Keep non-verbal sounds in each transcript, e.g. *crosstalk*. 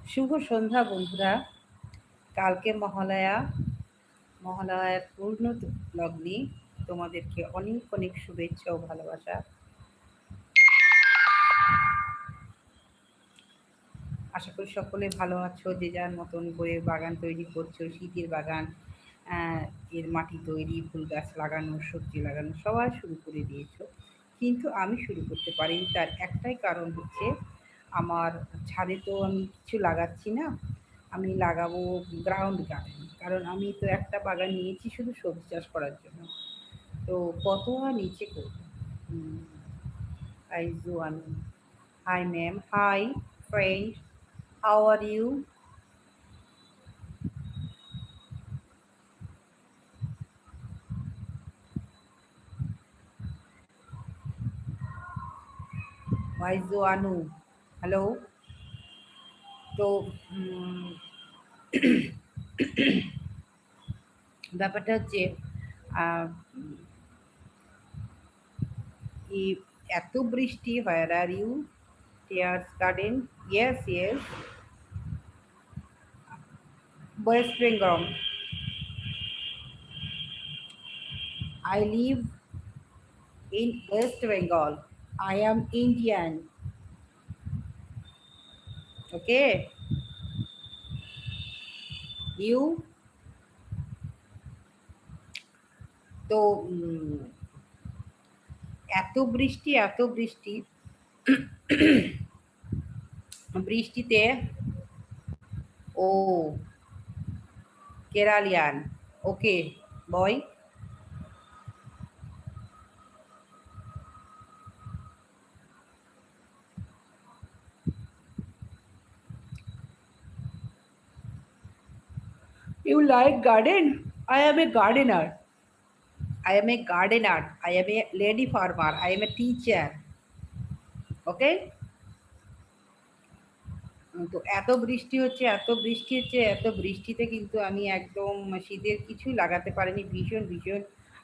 শুভ সন্ধ্যা বন্ধুরা। কালকে মহালয়া। মহালয়ার পূর্ণ লগ্নে। তোমাদেরকে অনেক অনেক শুভেচ্ছা ও ভালোবাসা। আশা করি সকলে ভালো আছো, যে যার মতন করে বাগান তৈরি করছ, শীতের বাগান এর মাটি তৈরি, ফুল গাছ লাগানো, সবজি লাগানো, সবাই শুরু করে দিয়েছ। কিন্তু আমি শুরু করতে পারিনি। তার একটাই কারণ হচ্ছে আমার ছাদে তো আমি কিছু লাগাচ্ছি না। আমি লাগাবো গ্রাউন্ড গার্ডেন কারণ আমি তো একটা বাগান নিয়েছি শুধু সবজি চাষ করার জন্য। তো কত আর নিচে করব? Hi Juan hi ma'am hi friend how are you ওয়াইজো আনু হ্যালো তো ব্যাপারটা হচ্ছে এত বৃষ্টি হয় are you tears garden yes yes West Bengal I live in West Bengal. I am Indian. Okay. You? তো এত বৃষ্টি এত বৃষ্টি বৃষ্টিতে, ও, Keralian okay boy You like garden? I am a gardener. I am a gardener. I am a lady farmer. I am a teacher. Okay? তো এত বৃষ্টি হচ্ছে, এত বৃষ্টি হচ্ছে, এত বৃষ্টিতে কিন্তু আমি একদম শীতের কিছু লাগাতে পারিনি ভীষণ ভীষণ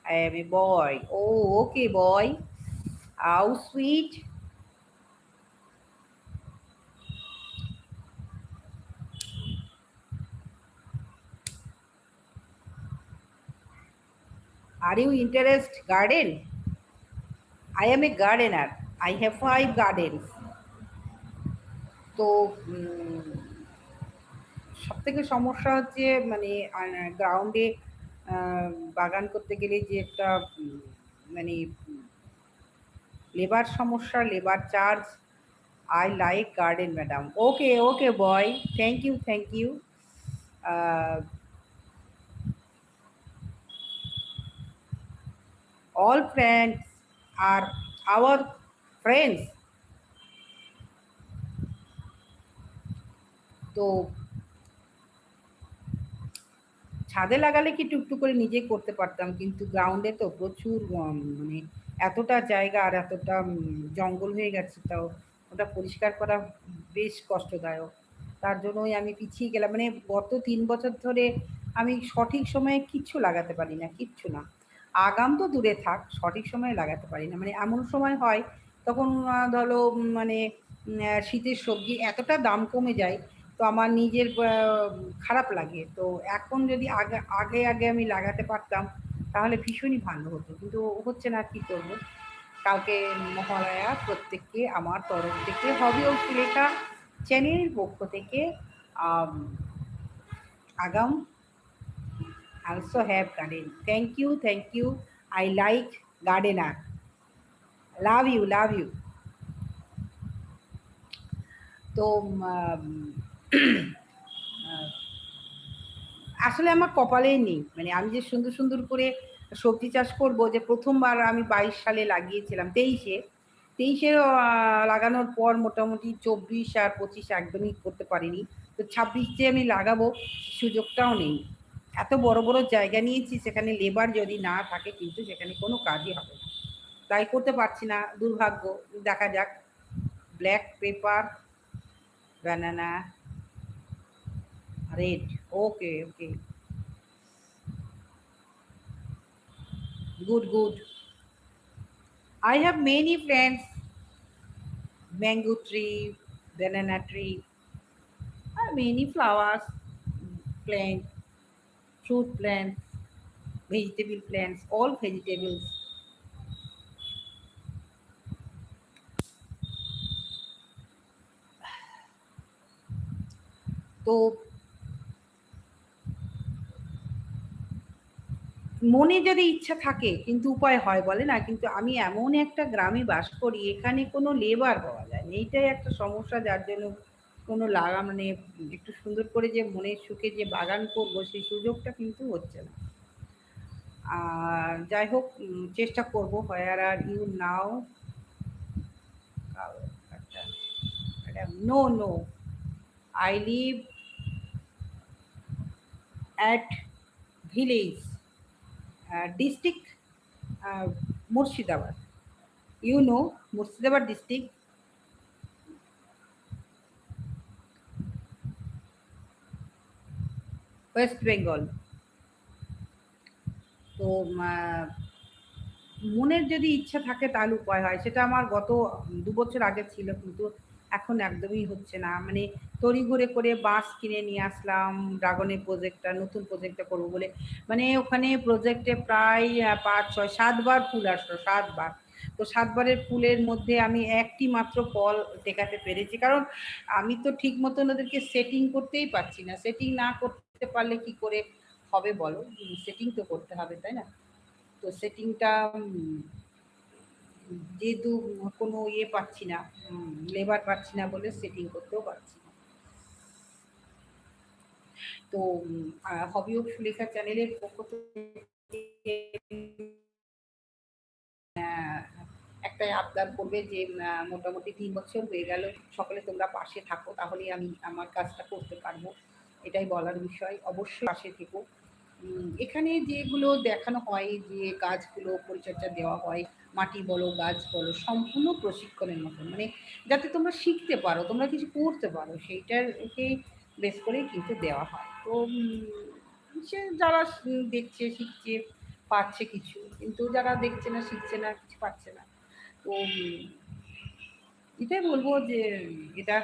I M A boy O okay boy aw sweet Are you interested garden? I am a gardener. I have five gardens. তো সব থেকে সমস্যা হচ্ছে মানে গ্রাউন্ডে বাগান করতে গেলে যে একটা মানে লেবার সমস্যা labour charge I like garden madam okay okay boy thank you thank you all friends are our friends. তো ছাদে লাগালে কি টুকটুক করে নিজে করতে পারতাম, কিন্তু গ্রাউন্ডে তো প্রচুর মানে এতটা জায়গা আর এতটা জঙ্গল হয়ে গেছে তাও। ওটা পরিষ্কার করা বেশ কষ্টদায়ক। তার জন্যই আমি পিছিয়ে গেলাম। মানে গত তিন বছর ধরে আমি সঠিক সময়ে কিচ্ছু লাগাতে পারি না, কিচ্ছু না। আগাম তো দূরে থাক, সঠিক সময়ে লাগাতে পারি না। মানে এমন সময় হয়, তখন ধরো মানে শীতের সবজি এতটা দাম কমে যায়, তো আমার নিজের খারাপ লাগে। তো এখন যদি আগে আগে আগে আমি লাগাতে পারতাম, তাহলে ভীষণই ভালো হতো। কিন্তু হচ্ছে না, কি করব? কালকে মহালয়া, প্রত্যেককে আমার তরফ থেকে, হবি ও সুলেখা চ্যানেলের পক্ষ থেকে আগাম also have garden. Thank you, thank you. I like gardener. Love you, love you. তো আসলে আমার কপালেই নেই মানে আমি যে সুন্দর সুন্দর করে সবজি চাষ করব যে প্রথমবার আমি বাইশ সালে লাগিয়েছিলাম তেইশে তেইশে লাগানোর পর মোটামুটি চব্বিশ আর পঁচিশ একদমই করতে পারিনি তো ছাব্বিশে আমি লাগাবো সুযোগটাও নেই এত বড় বড় জায়গা নিয়েছি সেখানে লেবার যদি না থাকে কিন্তু সেখানে কোনো কাজই হবে না। তাই করতে পারছি না দুর্ভাগ্য। দেখা যাক। Black pepper banana red okay okay good good I have many friends mango tree, banana tree, uh, many flowers, plant, fruit plants, vegetable plants, all vegetables. তো মনে যদি ইচ্ছা থাকে কিন্তু উপায় হয় বলে না কিন্তু আমি এমন একটা গ্রামে বাস করি এখানে কোনো লেবার পাওয়া যায় না এইটাই একটা সমস্যা যার জন্য কোনো লাগা মানে একটু সুন্দর করে যে মনের সুখে যে বাগান করব সেই সুযোগটা কিন্তু হচ্ছে না। আর যাই হোক চেষ্টা করব where are you now. No no I live at village district Murshidabad. You know Murshidabad know West Bengal. তো মনের যদি ইচ্ছা থাকে তাহলে উপায় হয়। সেটা আমার গত দু বছর আগে ছিল, কিন্তু এখন একদমই হচ্ছে না। মানে তড়ি ঘুরে করে বাস কিনে নিয়ে আসলাম ড্রাগনের প্রজেক্টটা নতুন প্রজেক্টটা করব বলে। মানে ওখানে প্রজেক্টে প্রায় পাঁচ, ছয় সাতবার ফুল আসলো সাতবার তো সাতবারের ফুলের মধ্যে আমি একটি মাত্র ফল টেকাতে পেরেছি। কারণ আমি তো ঠিক মতন ওদেরকে সেটিং করতেই পারছি না। সেটিং না করতে পারলে কি করে হবে বলো? সেটিং তো করতে হবে, তাই না? তো সেটিংটা যেহেতু কোনো ইয়ে পাচ্ছি না লেবার পাচ্ছি না বলে সেটিং করতেও পারছি না। তো হবি অফ সুলেখা চ্যানেলের পক্ষ থেকে একটাই আবদার করবে যে মোটামুটি তিন বছর হয়ে গেল, সকলে তোমরা পাশে থাকো তাহলে আমি আমার কাজটা করতে পারব। এটাই বলার বিষয়। অবশ্যই পাশে থেকো। এখানে যেগুলো দেখানো হয়, যে গাছগুলো পরিচর্যা দেওয়া হয়, মাটি বলো, গাছ বলো, সম্পূর্ণ প্রশিক্ষণের মতন। মানে যাতে তোমরা শিখতে পারো, তোমরা কিছু করতে পারো, সেইটাকে বেস করেই কিন্তু দেওয়া হয়। তো সে যারা দেখছে, শিখছে, পাচ্ছে কিছু, কিন্তু যারা দেখছে না, শিখছে না, কিছু পাচ্ছে না, তো এটাই বলব যে, এটা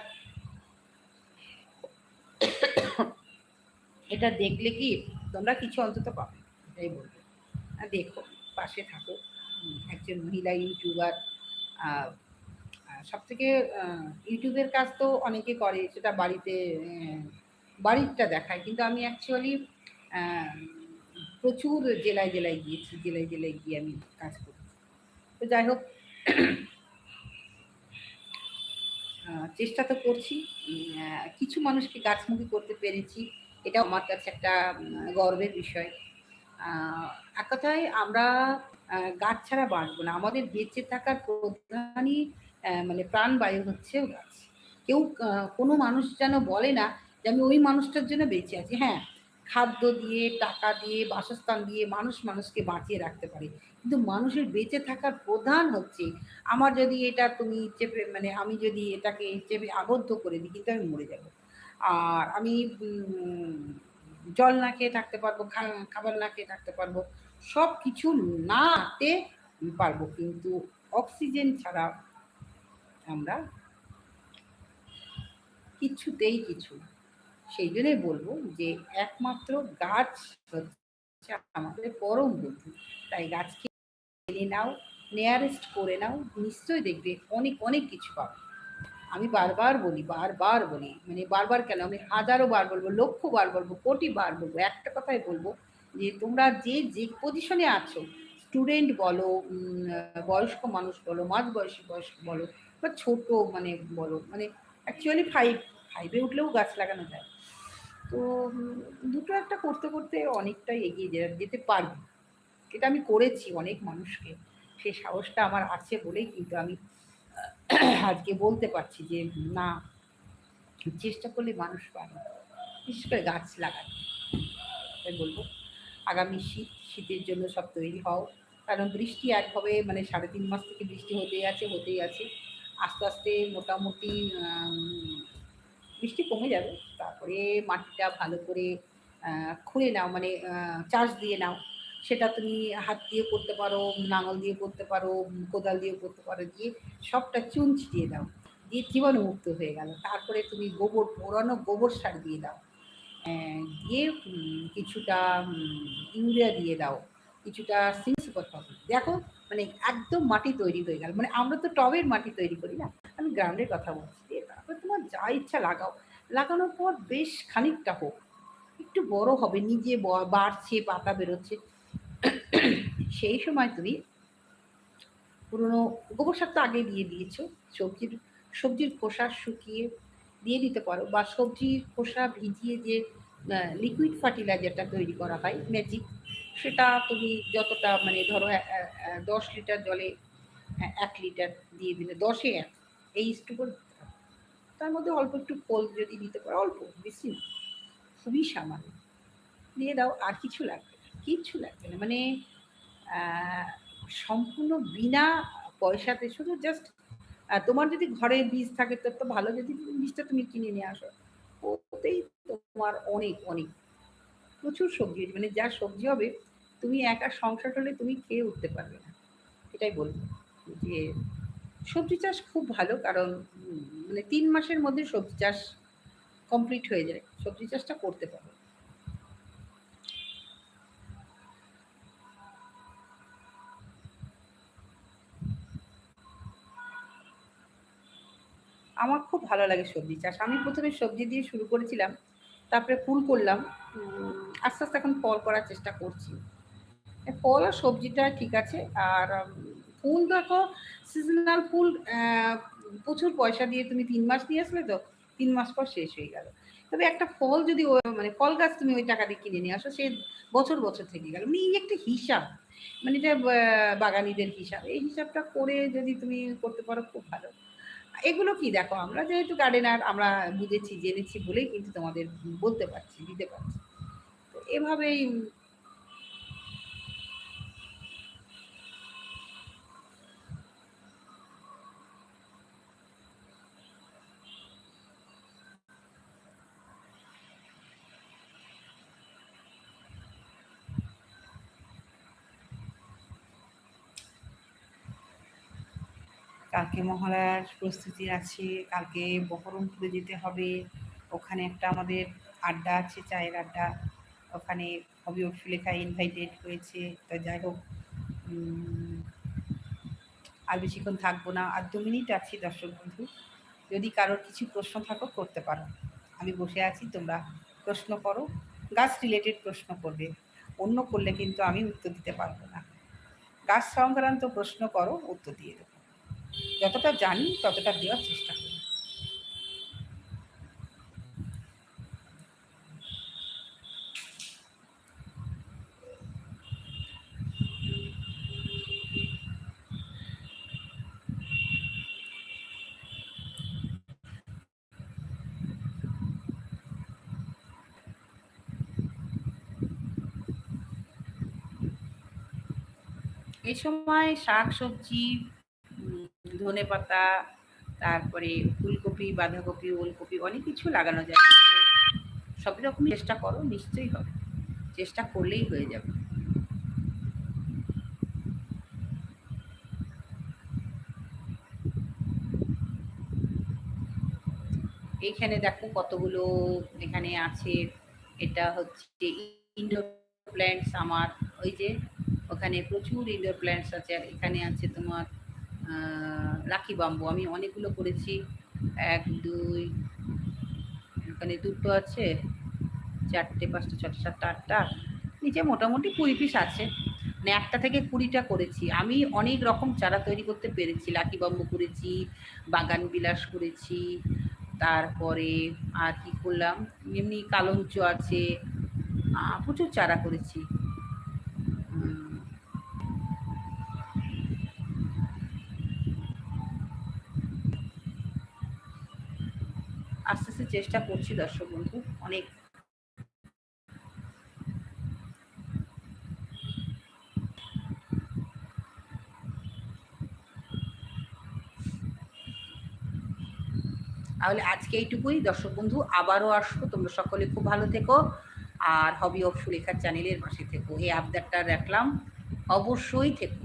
এটা দেখলে কি তোমরা কিছু অন্তত পাবে। এটাই বলব। আর দেখো, পাশে থাকো। একজন মহিলা ইউটিউবার সব থেকে ইউটিউবের কাজ তো অনেকে করে, সেটা বাড়িতে বাড়িরটা দেখায়। কিন্তু আমি অ্যাকচুয়ালি প্রচুর জেলায় জেলায় গিয়েছি, জেলায় জেলায় গিয়ে আমি কাজ করছি তো যাই হোক চেষ্টা তো করছি। কিছু মানুষকে গাছমুখী করতে পেরেছি। এটা আমার কাছে একটা গর্বের বিষয়। এক কথায় আমরা গাছ ছাড়া বাঁচবো না। আমাদের বেঁচে থাকার প্রধানই মানে প্রাণবায়ু হচ্ছে গাছ। কেউ কোনো মানুষ যেন বলে না যে আমি ওই মানুষটার জন্য বেঁচে আছি। হ্যাঁ খাদ্য দিয়ে, টাকা দিয়ে, বাসস্থান দিয়ে মানুষ মানুষকে বাঁচিয়ে রাখতে পারে। কিন্তু মানুষের বেঁচে থাকার প্রধান হচ্ছে, আমার যদি এটা তুমি চেপে মানে আমি যদি এটাকে চেপে আবদ্ধ করে দিই, কিন্তু আমি মরে যাব। আর আমি জল না খেয়ে থাকতে পারব খাবার না খেয়ে থাকতে পারব সব কিছু না আনতে পারব, কিন্তু অক্সিজেন ছাড়া আমরা কিছুতেই কিছু সেই জন্যই বলব যে একমাত্র গাছ হচ্ছে আমাদের পরম বন্ধু। তাই গাছকে নাও নেয়ারেস্ট করে নাও, নিশ্চয়ই দেখবে অনেক অনেক কিছু পাবে। আমি বারবার বলি বারবার বলি মানে বারবার কেন? আমি হাজারো বার বলব, লক্ষ বার বলব, কোটি বার বলব, একটা কথাই বলব যে তোমরা যে যে পজিশনে আছো স্টুডেন্ট বলো বয়স্ক মানুষ বলো, মাঝ বয়সী বয়স্ক বলো, বা ছোট মানে বলো মানে অ্যাকচুয়ালি ফাইভ ফাইভে উঠলেও গাছ লাগানো যায়। তো দুটো একটা করতে করতে অনেকটাই এগিয়ে যেতে পারব। এটা আমি করেছি অনেক মানুষকে সেই সাহসটা আমার আছে বলেই কিন্তু আমি *clears throat* আজকে বলতে পারছি যে, না, চেষ্টা করলে মানুষ পারে। বিশেষ করে গাছ লাগায় তাই বলব, আগামী শীত, শীতের জন্য সব তৈরি হও। কারণ বৃষ্টি একভাবে মানে সাড়ে তিন মাস থেকে বৃষ্টি হতেই আছে হতেই আছে। আস্তে আস্তে মোটামুটি বৃষ্টি কমে যাবে। তারপরে মাটিটা ভালো করে খুঁড়ে নাও মানে চাষ দিয়ে নাও। সেটা তুমি হাত দিয়ে করতে পারো, নাঙল দিয়ে করতে পারো, কোদাল দিয়ে করতে পারো, দিয়ে সবটা চুন ছিটিয়ে দাও, দিয়ে জীবাণুমুক্ত হয়ে গেল। তারপরে তুমি গোবর পোড়ানো গোবর সার দিয়ে দাও। দিয়ে কিছুটা ইউরিয়া দিয়ে দাও, কিছুটা সিনসুপার ফসল দেখো মানে একদম মাটি তৈরি হয়ে গেল। মানে আমরা তো টবের মাটি তৈরি করি না। আমি গ্রাউন্ডের কথা বলছি, দিয়ে তারপরে তোমার যা ইচ্ছা লাগাও। লাগানোর পর বেশ খানিকটা হোক, একটু বড় হবে, নিজে বাড়ছে, পাতা বেরোচ্ছে। সেই সময় তুমি পুরনো গোবর সার তো আগে দিয়ে দিয়েছ। সবজির সবজির খোসা শুকিয়ে দিয়ে দিতে পারো বা সবজির খোসা ভিজিয়ে যে লিকুইড ফার্টিলাইজারটা তৈরি করা হয় ম্যাজিক সেটা তুমি যতটা মানে ধরো দশ লিটার জলে এ- এক লিটার দিয়ে দিলে, দশে এক, এই স্টুকু তার মধ্যে অল্প একটু ফল যদি দিতে পারো, অল্প, বেশি খুবই সামান্য। দিয়ে দাও, আর কিছু লাগবে না কিচ্ছু লাগবে না মানে সম্পূর্ণ বিনা পয়সাতে, শুধু জাস্ট তোমার যদি ঘরে বীজ থাকে তো তো ভালো, যদি বীজটা তুমি কিনে নিয়ে আসো, ওতেই তোমার অনেক অনেক, প্রচুর সবজি মানে যা সবজি হবে, তুমি একা সংসার হলে তুমি খেয়ে উঠতে পারবে না। এটাই বলব যে, সবজি চাষ খুব ভালো, কারণ মানে তিন মাসের মধ্যে সবজি চাষ কমপ্লিট হয়ে যায়। সবজি চাষটা করতে পারো। আমার খুব ভালো লাগে সবজি চাষ। আমি প্রথমে সবজি দিয়ে শুরু করেছিলাম, তারপরে ফুল করলাম আস্তে আস্তে এখন ফল করার চেষ্টা করছি। ফল আর সবজিটা ঠিক আছে, আর ফুল দেখো সিজনাল ফুল প্রচুর পয়সা দিয়ে তুমি তিন মাস নিয়ে আসলে তো তিন মাস পর শেষ হয়ে গেল। তবে একটা ফল যদি মানে ফল গাছ তুমি ওই টাকা দিয়ে কিনে নিয়ে আসো, সে বছর বছর থেকে গেল। মানে এই একটা হিসাব মানে এটা বাগানিদের হিসাব। এই হিসাবটা করে যদি তুমি করতে পারো, খুব ভালো। এগুলো কি? দেখো, আমরা যেহেতু গার্ডেনার আমরা বুঝেছি, জেনেছি বলেই কিন্তু তোমাদের বলতে পারছি, দিতে পারছি। তো এভাবেই কালকে মহালয়ার প্রস্তুতি আছে, কালকে বহরমপুরে যেতে হবে, ওখানে একটা আমাদের আড্ডা আছে, চায়ের আড্ডা, ওখানে হবি সুলেখা ইনভাইটেড হয়েছে, তা যাই হোক আর বেশিক্ষণ থাকব না, আর দু মিনিট আছি দর্শক বন্ধু, যদি কারোর কিছু প্রশ্ন থাকো করতে পারো, আমি বসে আছি, তোমরা প্রশ্ন করো, গাছ রিলেটেড প্রশ্ন করবে, অন্য করলে কিন্তু আমি উত্তর দিতে পারব না, গাছ সংক্রান্ত প্রশ্ন করো, উত্তর দিয়ে দেবো। যতটা জানি ততটা দেওয়ার চেষ্টা করি। এই সময় শাক সবজি ধনে পাতা, তারপরে ফুলকপি, বাঁধাকপি, ওলকপি, অনেক কিছু লাগানো যায়। সব রকম চেষ্টা করো, নিশ্চয়ই হবে। চেষ্টা করলেই হয়ে যাবে। এইখানে দেখো কতগুলো এখানে আছে। এটা হচ্ছে ইনডোর প্ল্যান্টস আমার। ওই যে ওখানে প্রচুর ইনডোর প্ল্যান্টস আছে। আর এখানে আছে তোমার লাকি বাম্বু আমি অনেকগুলো করেছি। এক, দুই ওখানে দুটো আছে। চারটে, পাঁচটা ছটা সাতটা, আটটা। নিচে মোটামুটি কুড়ি পিস আছে। মানে একটা থেকে কুড়িটা করেছি। আমি অনেক রকম চারা তৈরি করতে পেরেছি। লাকি বাম্বু করেছি, বাগান বিলাস করেছি। তারপরে আর কি করলাম? এমনি কালঞ্চ আছে। প্রচুর চারা করেছি উম, আস্তে আস্তে চেষ্টা করছি দর্শক বন্ধু, অনেক। তাহলে আজকে এইটুকুই। দর্শক বন্ধু, আবারও আসব। তোমরা সকলে খুব ভালো থেকো। আর হবি অফ সুলেখার চ্যানেলের পাশে থেকো। এই আবদারটা রাখলাম। অবশ্যই থেকো।